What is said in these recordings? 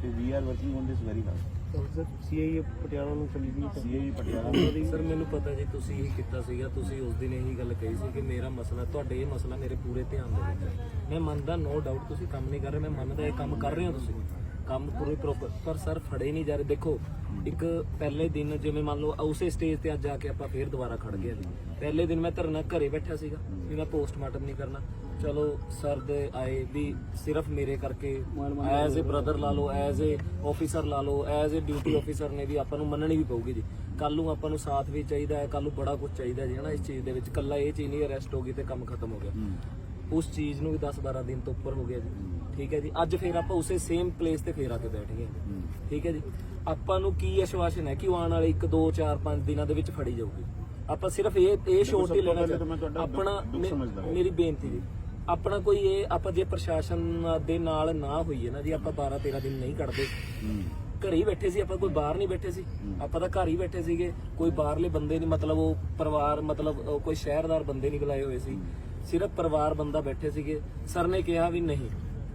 So we are working on this very hard. Patiala ਨੂੰ ਚਲੀ ਗਈ ਸੀਆਈ ਪਟਿਆਲਾ ਸਰ ਮੈਨੂੰ ਪਤਾ ਜੀ ਤੁਸੀਂ ਹੀ ਕੀਤਾ ਸੀਗਾ ਤੁਸੀਂ ਉਸ ਦਿਨ ਇਹੀ ਗੱਲ ਕਹੀ ਸੀ ਕਿ ਮੇਰਾ ਮਸਲਾ ਤੁਹਾਡੇ ਇਹ ਮਸਲਾ ਮੇਰੇ ਕੰਮ ਪੂਰੇ ਪਰ ਸਰ ਫੜੇ ਨਹੀਂ ਜਾ ਰਹੇ। ਦੇਖੋ ਇੱਕ ਪਹਿਲੇ ਦਿਨ ਜਿਵੇਂ ਉਸੇ ਸਟੇਜ ਤੇ ਅੱਜ ਆ ਕੇ ਆਪਾਂ ਫੇਰ ਦੁਬਾਰਾ ਖੜ ਗਏ ਜੀ। ਪਹਿਲੇ ਦਿਨ ਮੈਂ ਧਰਨਾ ਘਰੇ ਬੈਠਾ ਸੀਗਾ ਮੈਂ ਪੋਸਟਮਾਰਟਮ ਨਹੀਂ ਕਰਨਾ। ਚਲੋ ਸਰ ਦੇ ਆਏ ਵੀ ਸਿਰਫ ਮੇਰੇ ਕਰਕੇ ਐਜ਼ ਅ ਬ੍ਰਦਰ ਲਾ ਲਓ ਐਜ਼ ਅ ਆਫੀਸਰ ਲਾ ਲਓ ਐਜ਼ ਅ ਡਿਊਟੀ ਆਫੀਸਰ ਨੇ ਵੀ ਆਪਾਂ ਨੂੰ ਮੰਨਣੀ ਵੀ ਪਊਗੀ ਜੀ। ਕੱਲ ਨੂੰ ਆਪਾਂ ਨੂੰ ਸਾਥ ਵੀ ਚਾਹੀਦਾ ਹੈ ਕੱਲ ਨੂੰ ਬੜਾ ਕੁਝ ਚਾਹੀਦਾ ਜੀ ਹਨਾ ਇਸ ਚੀਜ਼ ਦੇ ਵਿੱਚ। ਕੱਲਾ ਇਹ ਚੀਜ਼ ਨਹੀਂ ਅਰੈਸਟ ਹੋ ਗਈ ਤੇ ਕੰਮ ਖਤਮ ਹੋ ਗਿਆ। ਉਸ ਚੀਜ਼ ਨੂੰ ਵੀ 10 12 ਦਿਨ ਤੋਂ ਉੱਪਰ ਹੋ ਗਿਆ ਜੀ। ਠੀਕ ਹੈ ਜੀ ਅੱਜ ਫੇਰ ਆਪਾਂ ਉਸੇ ਸੇਮ ਪਲੇਸ ਤੇ ਫੇਰ ਆ ਕੇ ਬੈਠ ਗਏ। ਠੀਕ ਹੈ ਜੀ ਆਪਾਂ ਨੂੰ ਕੀ ਆਸ਼ਵਾਸਨ ਹੈ ਕਿ ਉਹ ਆਉਣ ਵਾਲੇ 1 2 4 5 ਦਿਨਾਂ ਦੇ ਵਿੱਚ ਫੜੀ ਜਾਊਗੀ? ਆਪਾਂ ਸਿਰਫ ਇਹ ਇਹ ਸ਼ੋਟ ਹੀ ਲੈਣਾ ਦੁੱਖ- ਆਪਣਾ। ਮੇਰੀ ਬੇਨਤੀ ਜੀ। ਆਪਣਾ ਕੋਈ ਇਹ ਆਪਾਂ ਜੇ ਪ੍ਰਸ਼ਾਸਨ ਦੇ ਨਾਲ ਨਾ ਹੋਈਏ ਨਾ ਜੀ ਆਪਾਂ 12 13 ਦਿਨ ਨਹੀਂ ਕੱਢਦੇ। ਘਰੇ ਹੀ ਬੈਠੇ ਸੀ ਆਪਾਂ ਕੋਈ ਬਾਹਰ ਨਹੀਂ ਬੈਠੇ ਸੀ। ਆਪਾਂ ਤਾਂ ਘਰ ਹੀ ਬੈਠੇ ਸੀਗੇ। ਕੋਈ ਬਾਹਰਲੇ ਬੰਦੇ ਨਹੀਂ ਮਤਲਬ ਉਹ ਪਰਿਵਾਰ ਮਤਲਬ ਕੋਈ ਸ਼ਹਿਰਦਾਰ ਬੰਦੇ ਨਹੀਂ ਬੁਲਾਏ ਹੋਏ ਸੀ। ਸਿਰਫ ਪਰਿਵਾਰ ਬੰਦਾ ਬੈਠੇ ਸੀਗੇ। ਸਰ ਨੇ ਕਿਹਾ ਵੀ ਨਹੀਂ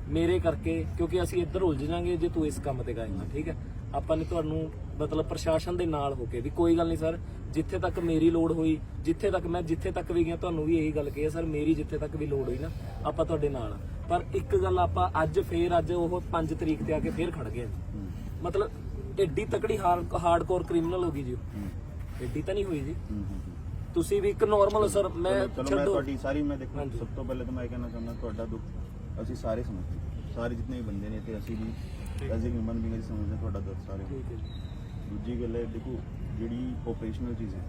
ਮੇਰੇ ਕਰਕੇ ਕਿਉਂਕਿ ਅਸੀਂ ਇੱਧਰ ਉਲਝ ਜਾਾਂਗੇ ਜੇ ਤੂੰ ਇਸ ਕੰਮ ਤੇ ਗਾਏਗਾ ਠੀਕ ਹੈ? ਆਪਾਂ ਨੇ ਤੁਹਾਨੂੰ ਮਤਲਬ ਪ੍ਰਸ਼ਾਸਨ ਦੇ ਨਾਲ ਹੋ ਕੇ ਵੀ ਕੋਈ ਗੱਲ ਨਹੀਂ ਸਰ ਜਿੱਥੇ ਤੱਕ ਮੇਰੀ ਲੋੜ ਹੋਈ ਜਿੱਥੇ ਤੱਕ ਮੈਂ ਜਿੱਥੇ ਤੱਕ ਵੀ ਗਿਆ ਤੁਹਾਨੂੰ ਵੀ ਇਹੀ ਗੱਲ ਕਹੀ ਹੈ ਸਰ ਮੇਰੀ ਜਿੱਥੇ ਤੱਕ ਵੀ ਲੋੜ ਹੋਈ ਨਾ ਆਪਾਂ ਤੁਹਾਡੇ ਨਾਲ। ਪਰ ਇੱਕ ਗੱਲ ਆਪਾਂ ਅੱਜ ਫੇਰ ਅੱਜ ਉਹ 5 ਤਰੀਕ ਤੇ ਆ ਕੇ ਫੇਰ ਖੜ ਗਏ ਮਤਲਬ ਏਡੀ ਤਕੜੀ ਹਾਰਡਕੋਰ ਕ੍ਰਿਮੀਨਲ ਹੋ ਗਈ ਜੀ। ਏਡੀ ਤਾਂ ਨਹੀਂ ਹੋਈ ਜੀ ਤੁਸੀਂ ਵੀ ਇੱਕ ਨਾਰਮਲ ਸਰ ਮੈਂ ਛੱਡੋ ਤੁਹਾਡੀ ਸਾਰੀ ਮੈਂ ਦੇਖੋ ਹਾਂਜੀ। ਸਭ ਤੋਂ ਪਹਿਲੇ ਤਾਂ ਮੈਂ ਕਹਿਣਾ ਚਾਹੁੰਦਾ ਤੁਹਾਡਾ ਦੁੱਖ ਅਸੀਂ ਸਾਰੇ ਸਮਝਦੇ। ਸਾਰੇ ਜਿੰਨੇ ਵੀ ਬੰਦੇ ਨੇ ਤੇ ਅਸੀਂ ਵੀ ਐਜ਼ ਅ ਹਿਊਮਨ ਬੀਇੰਗ ਅਸੀਂ ਸਮਝਦੇ ਤੁਹਾਡਾ ਦੁੱਖ ਸਾਰੇ ਠੀਕ ਹੈ ਜੀ ਦੂਜੀ ਗੱਲ ਹੈ ਦੇਖੋ ਜਿਹੜੀ ਆਪਰੇਸ਼ਨਲ ਚੀਜ਼ ਹੈ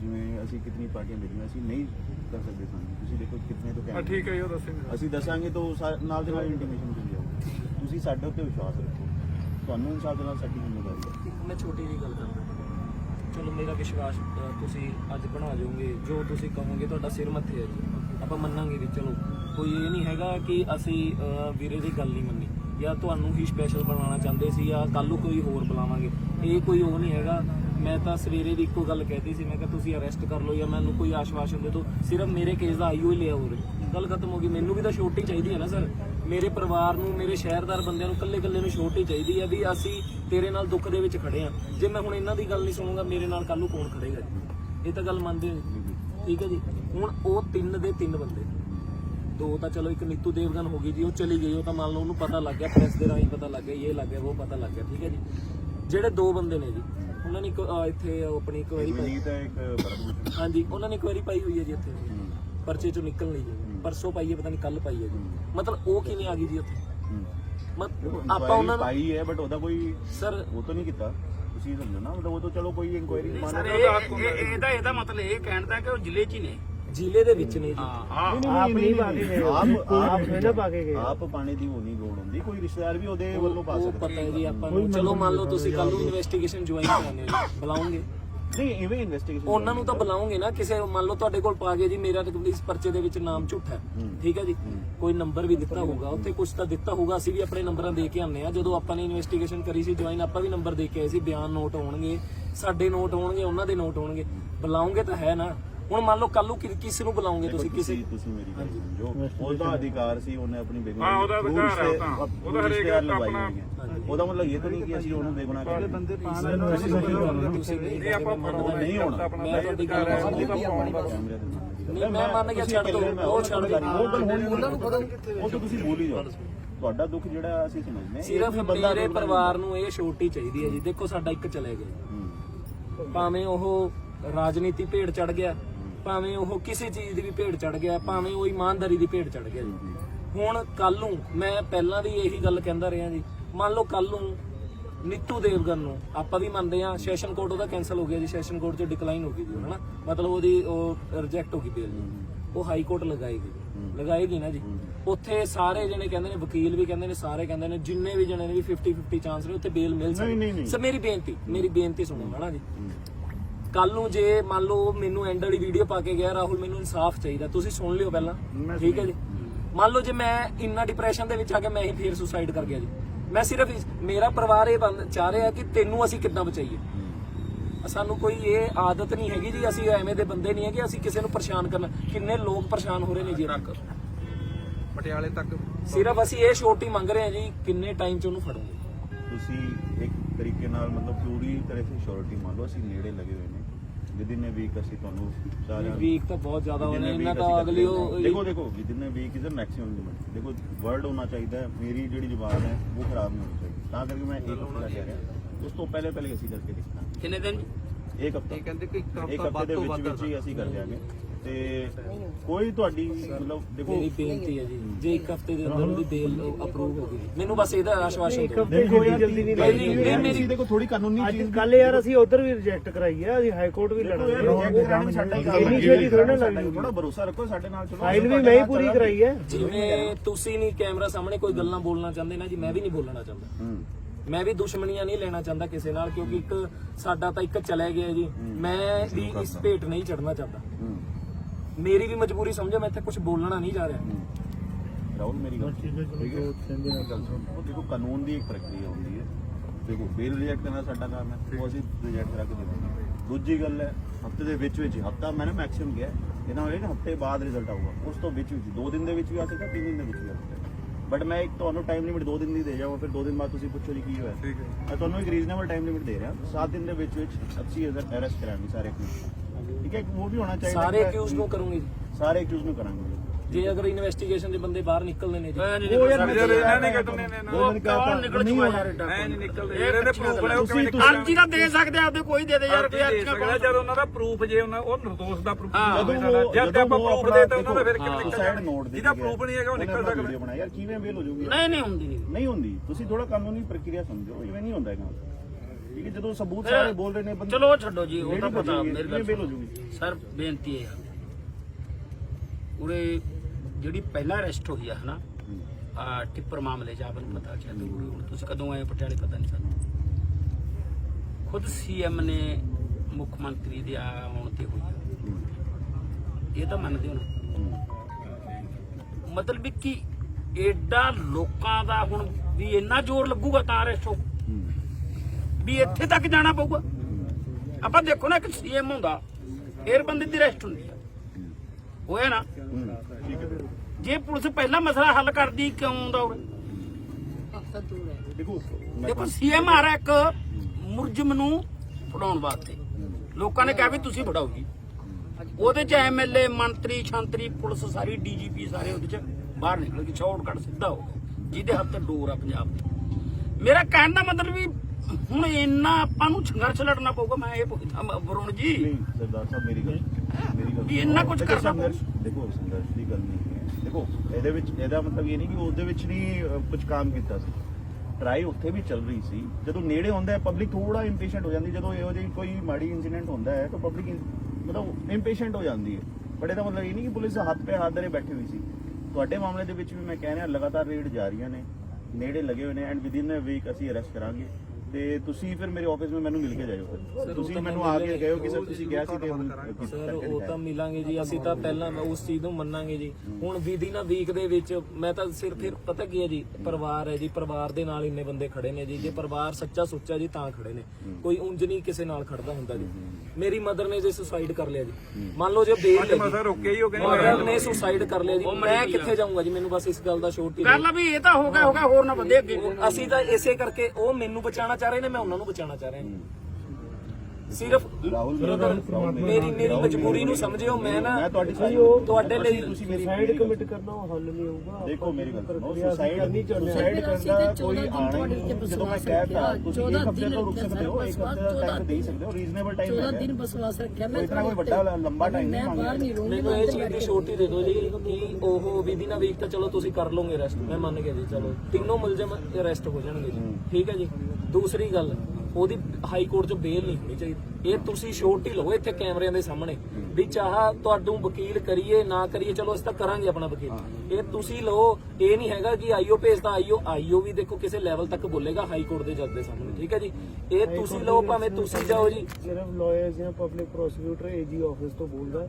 ਜਿਵੇਂ ਅਸੀਂ ਕਿਤਨੀ ਪਾਰਟੀਆਂ ਮਿਲੀਆਂ ਅਸੀਂ ਨਹੀਂ ਕਰ ਸਕਦੇ ਸਾਨੂੰ। ਤੁਸੀਂ ਦੇਖੋ ਕਿਤਨੇ ਤੋਂ ਕਹਿ ਠੀਕ ਹੈ ਉਹ ਦੱਸੇਂਗੇ। ਅਸੀਂ ਦੱਸਾਂਗੇ ਤਾਂ ਉਹ ਸਾ- ਨਾਲ ਦੇ ਨਾਲ ਇੰਟੀਮੇਸ਼ਨ ਮਿਲ ਜਾਊਗੀ ਤੁਸੀਂ ਸਾਡੇ ਉੱਤੇ ਵਿਸ਼ਵਾਸ ਰੱਖੋ। ਤੁਹਾਨੂੰ ਇਨਸਾਫ ਦੇ ਨਾਲ ਸਾਡੀ ਜ਼ਿੰਮੇਵਾਰੀ ਹੈ। ਇੱਕ ਮੈਂ ਛੋਟੀ ਜਿਹੀ ਗੱਲ ਕਰਦਾ ਚਲੋ ਮੇਰਾ ਵਿਸ਼ਵਾਸ ਅ, ਤੁਸੀਂ ਅੱਜ ਬਣਾ ਜਾਓਗੇ ਜੋ ਤੁਸੀਂ ਕਹੋਗੇ ਤੁਹਾਡਾ ਸਿਰ ਮੱਥੇ ਹੈ ਜੀ। ਆਪਾਂ ਮੰਨਾਂਗੇ ਵੀ ਚਲੋ ਕੋਈ ਇਹ ਨਹੀਂ ਹੈਗਾ ਕਿ ਅਸੀਂ ਅ, ਵੀਰੇ ਦੀ ਗੱਲ ਨਹੀਂ ਮੰਨੀ। ਜਾਂ ਤੁਹਾਨੂੰ ਹੀ ਸਪੈਸ਼ਲ ਬਣਾਉਣਾ ਚਾਹੁੰਦੇ ਸੀ ਜਾਂ ਕੱਲ ਨੂੰ ਕੋਈ ਹੋਰ ਬੁਲਾਵਾਂਗੇ। ਇਹ ਕੋਈ ਉਹ ਨਹੀਂ ਹੈਗਾ। ਮੈਂ ਤਾਂ ਸਵੇਰੇ ਵੀ ਇੱਕੋ ਗੱਲ ਕਹਿਤੀ ਸੀ, ਮੈਂ ਕਿਹਾ ਤੁਸੀਂ ਅਰੈਸਟ ਕਰ ਲਓ ਜਾਂ ਮੈਨੂੰ ਕੋਈ ਆਸ਼ਵਾਸਨ ਦੇ ਦਿਓ। ਸਿਰਫ ਮੇਰੇ ਕੇਸ ਦਾ ਆਈਓ ਹੀ ਲਿਆ ਹੋ ਰਿਹਾ ਗੱਲ ਖਤਮ ਹੋ ਗਈ। ਮੈਨੂੰ ਵੀ ਤਾਂ ਛੋਟ ਹੀ ਚਾਹੀਦੀ ਹੈ ਨਾ ਸਰ ਮੇਰੇ ਪਰਿਵਾਰ ਨੂੰ, ਮੇਰੇ ਸ਼ਹਿਰਦਾਰ ਬੰਦਿਆਂ ਨੂੰ ਇਕੱਲੇ ਇਕੱਲੇ ਨੂੰ ਛੋਟ ਹੀ ਚਾਹੀਦੀ ਹੈ ਵੀ ਅਸੀਂ ਤੇਰੇ ਨਾਲ ਦੁੱਖ ਦੇ ਵਿੱਚ ਖੜੇ ਆ ਜੇ ਮੈਂ ਹੁਣ ਇਹਨਾਂ ਦੀ ਗੱਲ ਨਹੀਂ ਸੁਣੂੰਗਾ, ਮੇਰੇ ਨਾਲ ਕੱਲ ਨੂੰ ਕੌਣ ਖੜੇਗਾ ਜੀ? ਇਹ ਤਾਂ ਗੱਲ ਮੰਨਦੇ ਹੋ ਠੀਕ ਹੈ ਜੀ? ਹੁਣ ਉਹ ਤਿੰਨ ਦੇ ਤਿੰਨ ਬੰਦੇ। ਦੋ ਤਾਂ ਚਲੋ ਇੱਕ ਨੀਤੂ ਦੇਵਗਨ ਹੋ ਗਈ ਜੀ, ਉਹ ਚਲੀ ਗਈ, ਉਹ ਤਾਂ ਮੰਨ ਲਓ ਉਹਨੂੰ ਪਤਾ ਲੱਗ ਗਿਆ ਪ੍ਰੈਸ ਦੇ ਰਾਹੀਂ ਪਤਾ ਲੱਗ ਗਿਆ, ਇਹ ਲੱਗ ਗਿਆ, ਉਹ ਪਤਾ ਲੱਗ ਗਿਆ। ਠੀਕ ਹੈ ਜੀ? ਜਿਹੜੇ ਦੋ ਬੰਦੇ ਨੇ ਜੀ ਉਹਨਾਂ ਨੇ ਇੱਕ, ਅਹ, ਇੱਥੇ ਉਹ ਆਪਣੀ ਕੁਐਰੀ ਪਾਈ। ਮਨੀਤ ਹੈ ਇੱਕ ਬਰਦ ਹਾਂਜੀ ਉਹਨਾਂ ਨੇ ਕੁਐਰੀ ਪਾਈ ਹੋਈ ਹੈ ਜੀ ਇੱਥੇ। ਪਰਚੇ ਚੋਂ ਨਿਕਲ ਨਹੀਂ ਜੀ। ਪਰਸੋਂ ਪਾਈ ਹੈ ਪਤਾ ਨਹੀਂ ਕੱਲ ਪਾਈ ਹੈ ਜੀ। ਮਤਲਬ ਉਹ ਕਿਵੇਂ ਆ ਗਈ ਜੀ ਉੱਥੇ? ਮਤ ਆਪਾਂ ਉਹਨਾਂ ਨੂੰ ਪਾਈ ਹੈ ਬਟ ਉਹਦਾ ਕੋਈ ਸਰ ਉਹ ਤਾਂ ਨਹੀਂ ਕੀਤਾ। ਤੁਸੀਂ ਸਮਝੋ ਨਾ ਮਤਲਬ ਉਹ ਤਾਂ ਚਲੋ ਕੋਈ ਇਨਕੁਆਇਰੀ ਮੰਨ ਇਹ ਇਹ- ਇਹਦਾ ਇਹਦਾ ਮਤਲਬ ਇਹ ਕਹਿਣ ਦਾ ਕਿ ਉਹ ਜ਼ਿਲ੍ਹੇ 'ਚ ਹੀ ਨੇ। ਜ਼ਿਲ੍ਹੇ ਦੇ ਵਿੱਚ ਨੇ ਜੀ। ਆਪ ਨਹੀਂ ਪਾ ਕੇ ਗਏ। ਆਪ ਆਪ ਨਾ ਪਾ ਕੇ ਗਏ? ਆਪ ਪਾਣੇ ਦੀ ਉਹ ਨਹੀਂ ਲੋੜ ਹੁੰਦੀ। ਕੋਈ ਰਿਸ਼ਤੇਦਾਰ ਵੀ ਉਹਦੇ ਵੱਲੋਂ ਪਾ ਉਹ ਸਕਦਾ ਪਤਾ ਹੈ ਜੀ ਆਪਾਂ ਨੂੰ। ਚਲੋ ਮੰਨ ਲਓ ਤੁਸੀਂ ਕੱਲ ਨੂੰ ਇਨਵੈਸਟੀਗੇਸ਼ਨ ਜੁਆਇਨ ਕਰਾਣੇ ਬੁਲਾਉਂਗੇ। ਨਹੀਂ ਇਵੇਂ ਇਨਵੈਸਟੀਗੇਸ਼ਨ ਉਹਨਾਂ ਨੂੰ ਤਾਂ ਬੁਲਾਉਂਗੇ ਨਾ ਕਿਸੇ ਮੰਨ ਲਓ ਤੁਹਾਡੇ ਕੋਲ ਪਾ ਕੇ ਜੀ ਮੇਰਾ ਤਾਂ ਇਸ ਪਰਚੇ ਦੇ ਵਿੱਚ ਨਾਮ ਝੂਠਾ ਹੈ। ਠੀਕ ਹੈ ਜੀ? ਕੋਈ ਨੰਬਰ ਵੀ ਦਿੱਤਾ ਹੋਊਗਾ ਉੱਥੇ ਕੁਝ ਤਾਂ ਦਿੱਤਾ ਹੋਊਗਾ ਅਸੀਂ ਵੀ ਆਪਣੇ ਨੰਬਰਾਂ ਦੇ ਕੇ ਆਉਂਦੇ ਆ ਜਦੋਂ ਆਪਾਂ ਨੇ ਇਨਵੈਸਟੀਗੇਸ਼ਨ ਕਰੀ ਸੀ ਜੁਆਇਨ ਆਪਾਂ ਵੀ ਨੰਬਰ ਦੇ ਕੇ ਆਏ ਸੀ ਬਿਆਨ ਨੋਟ ਹੋਣਗੇ ਸਾਡੇ ਨੋਟ ਹੋਣਗੇ ਉਹਨਾਂ ਦੇ ਨੋਟ ਹੋਣਗੇ ਬੁਲਾਉਂਗੇ ਤਾਂ ਹੈ ਨਾ। ਹੁਣ ਮੰਨ ਲਓ ਕੱਲ ਨੂੰ ਕਿ- ਕਿਸ ਨੂੰ ਬੁਲਾਉਂਗੇ ਤੁਸੀਂ ਕਿਸੇ ਤੁਸੀਂ ਮੇਰੀ ਗੱਲ ਸਮਝੋ। ਉਹਦਾ ਅਧਿਕਾਰ ਸੀ ਉਹਨੇ ਆਪਣੀ ਬੇਗੁਨਾਹ ਹਾਂ, ਉਹਦਾ ਅਧਿਕਾਰ ਹੈ ਉਹ ਤਾਂ। ਉਹਦਾ ਹਰੇਕ ਆਪਣਾ ਉਹਦਾ ਮਤਲਬ ਇਹ ਤਾਂ ਨਹੀਂ ਕਿ ਅਸੀਂ ਉਹਨੂੰ ਬੇਗੁਨਾਹ ਕਰ ਬੰਦੇ ਤੁਸੀਂ ਇਹ ਆਪਾਂ ਫੜਾਉਣਾ ਨਹੀਂ ਹੋਣਾ। ਮੈਂ ਤੁਹਾਡੀ ਗੱਲ ਮੰਨਦੀ ਕੈਮਰੇ ਦੇ ਨਹੀਂ। ਮੈਂ ਮੰਨ ਗਿਆ ਛੱਡ ਦੋ ਉਹ ਛੱਡ ਦੋ। ਉਹਨਾਂ ਨੂੰ ਫੜੋ ਉਹ ਤਾਂ ਤੁਸੀਂ ਬੋਲ ਹੀ ਜਾਓ। ਤੁਹਾਡਾ ਦੁੱਖ ਜਿਹੜਾ ਅਸੀਂ ਸਮਝਦੇ ਹਾਂ, ਸਿਰਫ ਇਹ ਬੰਦਾ ਮੇਰੇ ਰੋਣਾ ਪਰਿਵਾਰ ਨੂੰ ਇਹ ਛੋਟੀ ਚਾਹੀਦੀ ਹੈ ਜੀ। ਦੇਖੋ ਸਾਡਾ ਇੱਕ ਚਲੇ ਗਿਆ। ਭਾਵੇਂ ਉਹ ਰਾਜਨੀਤੀ ਭੇਡ ਚੜ ਗਿਆ ਭਾਵੇਂ ਉਹ ਕਿਸੇ ਚੀਜ਼ ਦੀ ਵੀ ਭੇਡ ਚੜ ਗਿਆ ਭਾਵੇਂ ਉਹ ਇਮਾਨਦਾਰੀ ਦੀ ਭੇਡ ਚੜ ਗਿਆ ਜੀ। ਹੁਣ ਕੱਲ ਨੂੰ ਮੈਂ ਪਹਿਲਾਂ ਵੀ ਇਹੀ ਗੱਲ ਕਹਿੰਦਾ ਰਿਹਾ ਜੀ। ਮੰਨ ਲਓ ਕੱਲ ਨੂੰ ਨੀਤੂ ਦੇਵਗਨ ਨੂੰ ਆਪਾਂ ਵੀ ਮੰਨਦੇ ਆ ਸੈਸ਼ਨ ਕੋਰਟ ਉਹਦਾ ਕੈਨਸਲ ਹੋ ਗਿਆ ਜੀ ਸੈਸ਼ਨ ਕੋਰਟ 'ਚ ਡਿਕਲਾਈਨ ਹੋ ਗਈ ਜੀ ਹਨਾ? ਮਤਲਬ ਉਹਦੀ ਉਹ ਰਿਜੈਕਟ ਹੋ ਗਈ ਬੇਲ ਜੀ। ਉਹ ਹਾਈ ਕੋਰਟ ਲਗਾਏਗੀ ਲਗਾਏਗੀ ਨਾ ਜੀ। ਉੱਥੇ ਸਾਰੇ ਜਣੇ ਕਹਿੰਦੇ ਨੇ ਵਕੀਲ ਵੀ ਕਹਿੰਦੇ ਨੇ ਸਾਰੇ ਕਹਿੰਦੇ ਨੇ ਜਿੰਨੇ ਵੀ ਜਣੇ ਨੇ ਵੀ 50 50 ਚਾਂਸ ਨੇ ਉੱਥੇ ਬੇਲ ਮਿਲ ਸਕਦੀ। ਸਰ ਮੇਰੀ ਬੇਨਤੀ ਮੇਰੀ ਬੇਨਤੀ ਸੁਣੋ ਹਨਾ ਜੀ। ਕੱਲ ਨੂੰ ਜੇ ਮੰਨ ਲਓ ਮੈਨੂੰ ਐਂਡ ਵਾਲੀ ਵੀਡੀਓ ਪਾ ਕੇ ਗਿਆ ਰਾਹੁਲ ਮੈਨੂੰ ਇਨਸਾਫ ਚਾਹੀਦਾ। ਤੁਸੀਂ ਸੁਣ ਲਿਓ ਪਹਿਲਾਂ। ਠੀਕ ਹੈ ਜੀ? ਮੰਨ ਲਓ ਜੇ ਮੈਂ ਇੰਨਾ ਡਿਪਰੈਸ਼ਨ ਦੇ ਵਿੱਚ ਆ ਕੇ ਮੈਂ ਹੀ ਫੇਰ ਸੁਸਾਈਡ ਕਰ ਗਿਆ ਜੀ। ਮੈਂ ਸਿਰਫ ਮੇਰਾ ਪਰਿਵਾਰ ਇਹ ਚਾਹ ਰਿਹਾ ਕਿ ਤੈਨੂੰ ਅਸੀਂ ਕਿੱਦਾਂ ਬਚਾਈਏ? ਸਾਨੂੰ ਕੋਈ ਇਹ ਆਦਤ ਨਹੀਂ ਹੈਗੀ ਜੀ ਅਸੀਂ ਐਵੇਂ ਦੇ ਬੰਦੇ ਨਹੀਂ ਹੈਗੇ ਅਸੀਂ ਕਿਸੇ ਨੂੰ ਪਰੇਸ਼ਾਨ ਕਰਨਾ ਕਿੰਨੇ ਲੋਕ ਪਰੇਸ਼ਾਨ ਹੋ ਰਹੇ ਨੇ ਜੀ ਤੱਕ ਪਟਿਆਲੇ ਤੱਕ ਸਿਰਫ ਅਸੀਂ ਇਹ ਛੋਟੀ ਮੰਗ ਰਹੇ ਹਾਂ ਜੀ ਕਿੰਨੇ ਟਾਈਮ ਚ ਉਹਨੂੰ ਫੜੋਗੇ? ਤੁਸੀਂ ਇੱਕ ਤਰੀਕੇ ਨਾਲ ਮਤਲਬ ਪੂਰੀ ਤਰ੍ਹਾਂ ਸੇ ਸ਼ੋਰਿਟੀ ਮੰਨ ਲਓ ਅਸੀਂ ਨੇੜੇ ਲੱਗੇ ਹੋਏ ਨੇ। ਵਿਦਿਨ ਵੀਕ ਅਸੀਂ ਤੁਹਾਨੂੰ ਸਾਰਿਆਂ ਵੀਕ ਤਾਂ ਬਹੁਤ ਜ਼ਿਆਦਾ ਹੋਣੇ a ਇਹਨਾਂ ਅਸੀਂ ਅਗਲੀ ਉਹ ਹਾਂ। ਦੇਖੋ ਦੇਖੋ within week is a maximum limit ਦੇਖੋ ਵਰਡ ਹੋਣਾ ਚਾਹੀਦਾ ਹੈ ਮੇਰੀ ਜਿਹੜੀ ਜ਼ੁਬਾਨ ਹੈ ਉਹ ਖਰਾਬ ਨਹੀਂ ਹੋਣੀ ਚਾਹੀਦੀ। ਤਾਂ ਕਰਕੇ ਮੈਂ ਇੱਕ ਹਫ਼ਤੇ ਦਾ ਕਹਿ ਰਿਹਾ। ਉਸ ਤੋਂ ਪਹਿਲੇ ਪਹਿਲੇ ਅਸੀਂ ਕਰਕੇ ਦੇਖਣਾ। ਕਿੰਨੇ ਦਿਨ? ਇੱਕ ਹਫ਼ਤਾ। ਇਹ ਕਹਿੰਦੇ ਕਿ ਇੱਕ ਹਫ਼ਤਾ ਹਫ਼ਤੇ ਵੱਧ ਦੇ ਤੋਂ ਵੱਧ ਵਿੱਚ ਹੀ ਅਸੀਂ ਕਰ ਦਿਆਂਗੇ। ਤੇ ਕੋਈ ਤੁਹਾਡੀ ਮਤਲਬ ਦੇਖੋ ਮੇਰੀ ਬੇਨਤੀ ਹੈ ਜੀ ਜੇ ਇੱਕ ਹਫ਼ਤੇ ਦੇ ਅੰਦਰ ਉਹਦੀ ਬੇਲ ਅਪਰੂਵ ਹੋ ਗਈ ਮੈਨੂੰ ਬਸ ਇਹਦਾ ਆਸ਼ਵਾਸਨ ਇੱਕ ਦਿਓ। ਹਫ਼ਤੇ ਕੋਈ ਜਲਦੀ ਨਹੀਂ ਨਹੀਂ, ਨਹੀਂ, ਲੱਗਦੀ ਮੇਰੀ- ਦੇਖੋ ਥੋੜੀ ਕਾਨੂੰਨੀ ਅੱਜ ਕੱਲ ਯਾਰ ਅਸੀਂ ਉਧਰ ਵੀ ਰਿਜੈਕਟ ਕਰਾਈ ਹੈ ਅਸੀਂ ਹਾਈ ਕੋਰਟ ਵੀ ਲੜਾਂਗੇ। ਇੰਨੀ ਛੇਤੀ ਥੋੜ੍ਹਾ ਨਾ ਲੱਗ ਜੂਗੀ ਥੋੜਾ ਭਰੋਸਾ ਰੱਖੋ ਸਾਡੇ ਨਾਲ ਚਲੋ। ਫਾਈਲ ਵੀ ਮੈਂ ਹੀ ਪੂਰੀ ਕਰਾਈ ਹੈ। ਜਿਵੇਂ ਤੁਸੀਂ ਨਹੀਂ ਕੈਮਰਾ ਸਾਹਮਣੇ ਕੋਈ ਗੱਲਾਂ ਬੋਲਣਾ ਚਾਹੁੰਦੇ ਨਾ ਜੀ ਮੈਂ ਵੀ ਨਹੀਂ ਬੋਲਣਾ ਚਾਹੁੰਦਾ। ਮੈਂ ਵੀ ਦੁਸ਼ਮਣੀਆਂ ਨਹੀਂ ਲੈਣਾ ਚਾਹੁੰਦਾ ਕਿਸੇ ਨਾਲ ਕਿਉਂਕਿ ਇੱਕ ਸਾਡਾ ਤਾਂ ਇੱਕ ਚਲੇ ਗਿਆ ਜੀ। ਮੈਂ ਵੀ ਇਸ ਭੇਟ ਨਹੀਂ ਚੜਨਾ ਚਾਹੁੰਦਾ। ਮੇਰੀ ਵੀ ਮਜਬੂਰੀ ਸਮਝੋ ਮੈਂ ਇੱਥੇ ਕੁਝ ਬੋਲਣਾ ਨਹੀਂ ਜਾ ਰਿਹਾ। ਰਾਹੁਲ ਮੇਰੀ ਗੱਲ ਠੀਕ ਹੈ ਗੱਲ ਸੁਣ। ਉਹ ਦੇਖੋ ਕਾਨੂੰਨ ਦੀ ਇੱਕ ਪ੍ਰਕਿਰਿਆ ਹੁੰਦੀ ਹੈ। ਦੇਖੋ ਬੇਲ ਰਿਜੈਕਟ ਕਰਨਾ ਸਾਡਾ ਕੰਮ ਹੈ। ਉਹ ਅਸੀਂ ਰਿਜੈਕਟ ਕਰਾ ਕੇ ਦੇਵਾਂਗੇ ਦੂਜੀ ਗੱਲ ਹੈ ਹਫ਼ਤੇ ਦੇ ਵਿੱਚ ਵਿੱਚ ਹਫਤਾ ਮੈਂ ਨਾ ਮੈਕਸਿਮਮ ਗਿਆ ਇਹਨਾਂ ਹੋਏ ਨਾ ਹਫ਼ਤੇ ਬਾਅਦ ਰਿਜ਼ਲਟ ਆਊਗਾ। ਉਸ ਤੋਂ ਵਿੱਚ ਵਿੱਚ ਦੋ ਦਿਨ ਦੇ ਵਿੱਚ ਵੀ ਆ ਸਕਦਾ ਤਿੰਨ ਦਿਨ ਦੇ ਵਿੱਚ ਵੀ ਆ ਸਕਦਾ। ਬਟ ਮੈਂ ਇੱਕ ਤੁਹਾਨੂੰ ਟਾਈਮ ਲਿਮਿਟ ਦੋ ਦਿਨ ਦੀ ਦੇ ਜਾਵਾਂ ਫਿਰ ਦੋ ਦਿਨ ਬਾਅਦ ਤੁਸੀਂ ਪੁੱਛੋ ਜੀ ਕੀ ਹੋਇਆ। ਠੀਕ ਹੈ। ਮੈਂ ਤੁਹਾਨੂੰ ਇੱਕ ਰੀਜ਼ਨੇਬਲ ਟਾਈਮ ਲਿਮਿਟ ਦੇ ਰਿਹਾ। 7 ਦਿਨ ਦੇ ਵਿੱਚ ਵਿੱਚ ਅਸੀਂ ਅਰੈਸਟ ਕਰਾਂਗੇ ਸਾਰੇ ਅਕਿਊਜ਼ ਠੀਕ ਹੈ ਇੱਕ ਉਹ ਵੀ ਹੋਣਾ ਚਾਹੀਦਾ ਸਾਰੇ ਅਕਿਊਜ਼ ਨੂੰ ਕਰੂੰਗੇ ਜੀ। ਸਾਰੇ ਅਕਿਊਜ਼ ਨੂੰ ਕਰਾਂਗੇ ਜੇ। ਅਗਰ ਇਨਵੈਸਟੀਗੇਸ਼ਨ ਦੇ ਬੰਦੇ ਬਾਹਰ ਨਿਕਲਦੇ ਨੇ ਜੀ। ਉਹ ਯਾਰ ਯਾਰ ਇਹਨਾਂ ਨੇ ਕੱਟਣੇ ਨੇ ਨਾ ਉਹ ਕੌਣ ਨਿਕਲ ਚੁੱਕਾ ਯਾਰ ਐ ਨਹੀਂ ਨਿਕਲਦੇ ਇਹਦੇ ਪ੍ਰੂਫ ਨੇ ਉਹ ਕਿਵੇਂ ਨਿਕਲਦੇ? ਅਰਜੀ ਤਾਂ ਦੇ ਸਕਦੇ ਆ ਉਹਦੇ ਕੋਈ ਦੇ ਦੇ ਯਾਰ ਕੋਈ ਦੇ ਅਰਜੀ ਸਕਦਾ ਜਦ ਉਹਨਾਂ ਦਾ ਪ੍ਰੂਫ ਜੇ ਉਹਨਾਂ ਉਹ ਨਿਰਦੋਸ਼ ਦਾ ਪ੍ਰੂਫ ਜਦੋਂ ਆਪਾਂ ਪ੍ਰੂਫ ਆਪਣਾ ਦੇਤਾ ਉਹਨਾਂ ਦਾ ਫਿਰ ਕਿਵੇਂ ਨਿਕਲ ਦੇ ਜਿਹਦਾ ਪ੍ਰੂਫ ਨਹੀਂ ਹੈਗਾ ਉਹ ਨਿਕਲ ਸਕਦਾ। ਵੀਡੀਓ ਬਣਾਇਆ ਯਾਰ ਕਿਵੇਂ ਬੇਲ ਹੋ ਜਾਊਗੀ ਨਹੀਂ ਨਹੀਂ ਹੁੰਦੀ ਨਹੀਂ ਨਹੀਂ ਹੁੰਦੀ। ਤੁਸੀਂ ਥੋੜਾ ਕਾਨੂੰਨੀ ਪ੍ਰਕਿਰਿਆ ਸਮਝੋ ਇਵੇਂ ਨਹੀਂ ਹੁੰਦਾ ਹੈਗਾ ਠੀਕ ਹੈ ਜਦੋਂ ਸਬੂਤ ਸਾਰੇ ਬੋਲ ਰਹੇ ਨੇ ਬੰਦੇ ਚਲੋ ਉਹ ਛੱਡੋ ਜੀ ਉਹ ਤਾਂ ਪਤਾ ਮੇਰੀ ਕਿਵੇਂ ਬੇਲ ਹੋ ਗੱਲ ਸਰ ਬੇਨਤੀ ਹੈ। ਉਰੇ ਜਿਹੜੀ ਪਹਿਲਾ ਅਰੈਸਟ ਹੋਈ ਆ ਹਨਾ? ਆ ਟਿੱਪਰ ਮਾਮਲੇ 'ਚ ਆਪਨ ਪਤਾ ਕਿਆ ਤੇ ਉਰੇ ਹੁਣ ਤੁਸੀਂ ਕਦੋਂ ਆਏ ਪਟਿਆਲੇ ਪਤਾ ਨਹੀਂ ਸਾਨੂੰ। ਖੁਦ ਸੀਐਮ ਨੇ ਮੁੱਖ ਮੰਤਰੀ ਦੇ ਆਉਣ ਤੇ ਹੋਈ ਆ। ਇਹ ਤਾਂ ਮੰਨਦੇ ਹੋ ਨਾ? ਮਤਲਬ ਕਿ ਐਡਾ ਲੋਕਾਂ ਦਾ ਹੁਣ ਵੀ ਇੰਨਾ ਜ਼ੋਰ ਲੱਗੂਗਾ ਤਾਂ ਅਰੈਸਟ ਹੋ ਵੀ ਇੱਥੇ ਤੱਕ ਜਾਣਾ ਪਊਗਾ। ਆਪਾਂ ਦੇਖੋ ਨਾ ਇੱਕ ਸੀਐਮ ਹੁੰਦਾ ਫੇਰ ਬੰਦੇ ਦੀ ਅਰੈਸਟ ਹੁੰਦੀ ਆ। ਹੋਇਆ ਨਾ। ਜੇ ਪੁਲਿਸ ਪਹਿਲਾਂ ਮਸਲਾ ਹੱਲ ਕਰਦੀ ਕਿਉਂ ਆਉਂਦਾ ਉਰੇ? ਦੇਖੋ ਸੀਐਮ ਆ ਰਿਹਾ ਇੱਕ ਮੁਰਜਮ ਨੂੰ ਫੜਾਉਣ ਵਾਸਤੇ। ਲੋਕਾਂ ਨੇ ਕਿਹਾ ਵੀ ਤੁਸੀਂ ਫੜਾਓ ਜੀ। ਉਹਦੇ ਚ ਐਮਐਲਏ ਮੰਤਰੀ ਛੰਤਰੀ ਪੁਲਿਸ ਸਾਰੀ ਡੀਜੀਪੀ ਸਾਰੇ ਉਹਦੇ ਚ ਬਾਹਰ ਨਿਕਲ ਗਏ ਸ਼ਾਰਟਕਟ ਸਿੱਧਾ ਹੋ ਗਿਆ। ਜਿਹਦੇ ਹੱਥ ਤੇ ਡੋਰ ਆ ਪੰਜਾਬ ਦੀ। ਮੇਰਾ ਕਹਿਣ ਦਾ ਮਤਲਬ ਵੀ ਹੁਣ ਇੰਨਾ ਆਪਾਂ ਨੂੰ ਸੰਘਰਸ਼ ਲੜਨਾ ਪਊਗਾ ਮੈਂ ਇਹ ਪੁੱਛਦਾ ਵਰੁਣ ਜੀ। ਨਹੀਂ ਸਰਦਾਰ ਸਾਹਿਬ ਮੇਰੀ ਗੱਲ ਮੇਰੀ ਗੱਲ ਵੀ ਇੰਨਾ ਕੁਛ ਦੇਖੋ, ਕਰਨਾ ਸੰਘਰਸ਼ ਦੇਖੋ ਸੰਘਰਸ਼ ਦੀ ਗੱਲ ਨਹੀਂ ਹੈ। ਦੇਖੋ ਇਹਦੇ ਵਿੱਚ ਇਹਦਾ ਮਤਲਬ ਇਹ ਨਹੀਂ ਕਿ ਉਹਦੇ ਵਿੱਚ ਨਹੀਂ ਕੁਝ ਕੰਮ ਕੀਤਾ ਸੀ। ਟਰਾਈ ਉੱਥੇ ਵੀ ਚੱਲ ਰਹੀ ਸੀ। ਜਦੋਂ ਨੇੜੇ ਹੁੰਦਾ ਹੈ ਪਬਲਿਕ ਥੋੜਾ ਇੰਪੇਸ਼ੈਂਟ ਹੋ ਜਾਂਦੀ ਜਦੋਂ ਇਹੋ ਜਿਹੀ ਕੋਈ ਮਾੜੀ ਇਨਸੀਡੈਂਟ ਹੁੰਦਾ ਹੈ ਤਾਂ ਪਬਲਿਕ ਮਤਲਬ ਇੰਪੇਸ਼ੈਂਟ ਹੋ ਜਾਂਦੀ ਹੈ। ਬਟ ਇਹਦਾ ਮਤਲਬ ਇਹ ਨਹੀਂ ਕਿ ਪੁਲਿਸ ਹੱਥ ਪੇ ਹੱਥ ਧਰੇ ਬੈਠੀ ਹੋਈ ਸੀ। ਤੁਹਾਡੇ ਮਾਮਲੇ ਦੇ ਵਿੱਚ ਵੀ ਮੈਂ ਕਹਿ ਰਿਹਾ ਲਗਾਤਾਰ ਰੇਡ ਜਾਰੀਆਂ ਨੇ। ਨੇੜੇ ਲੱਗੇ ਹੋਏ ਨੇ ਐਂਡ ਵਿਦਿਨ ਅ ਵੀਕ ਅਸੀਂ ਅਰੈਸਟ ਕਰਾਂਗੇ। ਤੇ ਤੁਸੀਂ ਫਿਰ ਮੇਰੇ ਆਫਿਸ ਵਿੱਚ ਮੈਨੂੰ ਮਿਲ ਕੇ ਜਾਇਓ ਫਿਰ। ਤੁਸੀਂ ਮੈਨੂੰ ਆ ਕੇ ਕਹੋ ਕਿ ਸਰ ਤੁਸੀਂ ਗਿਆ ਸੀ ਕੀਤਾ ਸਰ ਉਹ ਤਾਂ। ਮਿਲਾਂਗੇ ਜੀ ਅਸੀਂ ਤਾਂ ਪਹਿਲਾਂ ਉਸ ਚੀਜ਼ ਨੂੰ ਮੰਨਾਂਗੇ ਜੀ। ਹੁਣ ਵਿਧੀ ਨਾ ਵੀਕ ਦੇ ਵਿੱਚ ਮੈਂ ਤਾਂ ਸਿਰਫ ਫਿਰ ਪਤਾ ਕੀ ਹੈ ਜੀ ਪਰਿਵਾਰ ਹੈ ਜੀ ਪਰਿਵਾਰ ਦੇ ਨਾਲ ਇੰਨੇ ਬੰਦੇ ਖੜੇ ਨੇ ਜੀ। ਜੇ ਪਰਿਵਾਰ ਸੱਚਾ ਸੁੱਚਾ ਜੀ ਤਾਂ ਖੜੇ ਨੇ। ਕੋਈ ਉਂਝ ਨਹੀਂ ਕਿਸੇ ਨਾਲ ਖੜਦਾ ਹੁੰਦਾ ਜੀ। ਮੇਰੀ ਮਦਰ ਨੇ ਜੇ ਸੁਸਾਈਡ ਕਰ ਲਿਆ ਜੀ। ਮੰਨ ਲਓ ਜੇ ਬੇਲ ਮਸਾ ਲੱਗੀ ਰੋਕਿਆ ਹੀ ਹੋ ਗਿਆ ਮਦਰ ਨੇ ਸੁਸਾਈਡ ਕਰ ਲਿਆ ਜੀ। ਮੈਂ ਕਿੱਥੇ ਜਾਊਂਗਾ ਜੀ? ਮੈਨੂੰ ਬਸ ਇਸ ਗੱਲ ਦਾ ਸ਼ੋਰਟੀ ਗੱਲ ਆ ਵੀ ਇਹ ਤਾਂ ਹੋ ਗਿਆ ਹੋ ਗਿਆ ਹੋਰ ਨਾ ਵਧੇ ਅੱਗੇ। ਅਸੀਂ ਤਾਂ ਇਸੇ ਕਰਕੇ ਉਹ ਮੈਨੂੰ ਬਚਾਉਣਾ ਚਾਹ ਰਹੇ ਨੇ ਮੈਂ ਉਹਨਾਂ ਨੂੰ ਬਚਾਉਣਾ ਚਾਹ ਰਿਹਾ ਸਿਰਫ ਮੇਰੀ ਮੇਰੀ ਮਜਬੂਰੀ ਨੂੰ ਸਮਝਿਓ ਮੈਂ ਨਾ ਮੈਂ ਤੁਹਾਡੀ ਲਈ ਤੁਸੀਂ ਮੇਰੀ ਸਾਈਡ ਕਮਿਟ ਕਰਨਾ ਉਹ ਹੱਲ ਨਹੀਂ ਹੋਊਗਾ। ਦੇਖੋ ਮੇਰੀ ਗੱਲ ਸੁਣੋ ਸੁਸਾਈਡ ਕਰਨੀ ਚਾਹੁੰਦੇ ਹਾਂ। ਸੁਸਾਈਡ ਫਿਰ ਕਰਨ ਅਸੀਂ ਦਾ ਤੇ ਕੋਈ 14 ਆਣਾ ਨਹੀਂ ਜਦੋਂ ਮੈਂ ਕਹਿਤਾ ਤੁਸੀਂ 14 ਇੱਕ ਹਫ਼ਤੇ ਤੋਂ ਰੁਕ ਸਕਦੇ ਹੋ ਇੱਕ ਹਫ਼ਤੇ ਦਾ ਟਾਈਮ ਦੇ ਸਕਦੇ ਹੋ ਰੀਜ਼ਨੇਬਲ ਟਾਈਮ 14 ਹੈ ਦਿਨ ਵਿਸ਼ਵਾਸ ਰੱਖਿਆ ਮੈਂ ਕੋਈ ਇਤਨਾ ਕੋਈ ਵੱਡਾ ਲੰਬਾ time ਨਹੀਂ ਮੈਂ ਬਾਹਰ ਨਹੀਂ ਰਹੂੰਗੀ ਮੈਨੂੰ ਇਹ ਚੀਜ਼ ਦੀ ਛੋਟੀ ਦੇ ਦਿਓ ਜੀ ਕਿ ਉਹ ਵਿਧੀ ਨਾ ਵੀਕ ਤਾਂ ਚਲੋ ਤੁਸੀਂ ਕਰ ਲਓਗੇ ਰੈਸਟ ਮੈਂ ਮੰਨ ਗਿਆ ਜੀ ਚਲੋ। ਤਿੰਨੋਂ ਮੁਲਜ਼ਮ ਅਰੈਸਟ ਹੋ ਜਾਣਗੇ ਜੀ। ਠੀਕ ਹੈ ਜੀ। ਦੂਸਰੀ ਗੱਲ ਉਹਦੀ ਹਾਈ ਕੋਰਟ 'ਚ ਬੇਲ ਨਹੀਂ ਹੋਣੀ ਚਾਹੀਦੀ। ਇਹ ਤੁਸੀਂ ਸ਼ੋਰਟੀ ਲਓ ਇੱਥੇ ਕੈਮਰਿਆਂ ਦੇ ਸਾਹਮਣੇ ਵੀ ਚਾਹ ਤੁਹਾਨੂੰ ਵਕੀਲ ਕਰੀਏ ਨਾ ਕਰੀਏ ਚਲੋ ਅਸੀਂ ਤਾਂ ਕਰਾਂਗੇ ਆਪਣਾ ਵਕੀਲ। ਇਹ ਤੁਸੀਂ ਲਓ ਇਹ ਨਹੀਂ ਹੈਗਾ ਕਿ ਆਈਓ ਭੇਜਦਾ ਆਈਓ ਆਈਓ ਵੀ ਦੇਖੋ ਕਿਸੇ ਲੈਵਲ ਤੱਕ ਬੋਲੇਗਾ ਹਾਈ ਕੋਰਟ ਦੇ ਜੱਜ ਦੇ ਸਾਹਮਣੇ ਠੀਕ ਹੈ ਜੀ? ਇਹ ਤੁਸੀਂ ਲਓ ਭਾਵੇਂ ਤੁਸੀਂ ਜਾਓ ਜੀ। ਸਿਰਫ ਲਾਇਰਸ ਜਾਂ ਪਬਲਿਕ ਪ੍ਰੋਸੀਕਿਊਟਰ ਏਜੀ ਆਫਿਸ ਤੋਂ ਬੋਲਦਾ